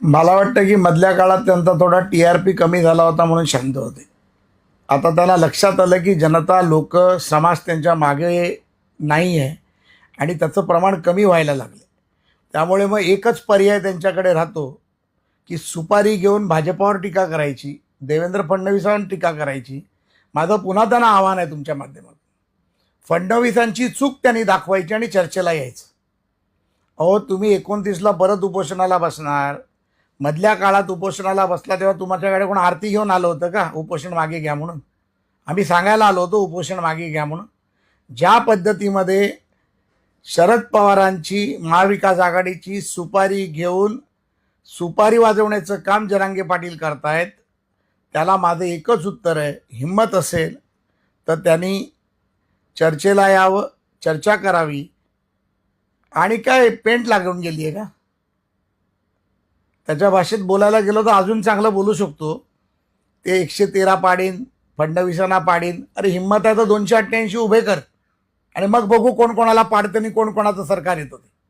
मला वाटतं की मधल्या काळात त्यांचा थोडा टी आर पी कमी झाला होता म्हणून शांत होते. आता त्यांना लक्षात आलं की जनता लोक समाज त्यांच्या मागे नाही आहे आणि त्याचं प्रमाण कमी व्हायला लागलं त्यामुळे मग एकच पर्याय त्यांच्याकडे राहतो की सुपारी घेऊन भाजपावर टीका करायची देवेंद्र फडणवीसांवर टीका करायची. माझं पुन्हा त्यांना आव्हान आहे तुमच्या माध्यमातून. फडणवीसांची चूक त्यांनी दाखवायची आणि चर्चेला यायचं. अहो तुम्ही एकोणतीसला परत उपोषणाला बसणार मधल्या काळात उपोषणाला बसला तेव्हा तुमच्याकडे कोण आरती घेऊन आलं होतं का? उपोषण मागे घ्या म्हणून. आम्ही सांगायला आलो होतो उपोषण मागे घ्या म्हणून. ज्या पद्धतीमध्ये शरद पवारांची महाविकास आघाडीची सुपारी घेऊन सुपारी वाजवण्याचं काम जरांगे पाटील करतायत त्याला माझं एकच उत्तर आहे हिंमत असेल तर त्यांनी चर्चेला यावं चर्चा करावी. आणि काय पेंट लागून गेली आहे का? त्याच्या भाषेत बोलायला गेलो तर अजून चांगलं बोलू शकतो. ते एकशे तेरा पाडीन फडणवीसांना पाडीन. अरे हिंमत आहे तर दोनशे अठ्ठ्याऐंशी उभे कर. आणि मग बघू कोण कोणाला पाडतं आणि कोण कोणाचं सरकार येतं ते.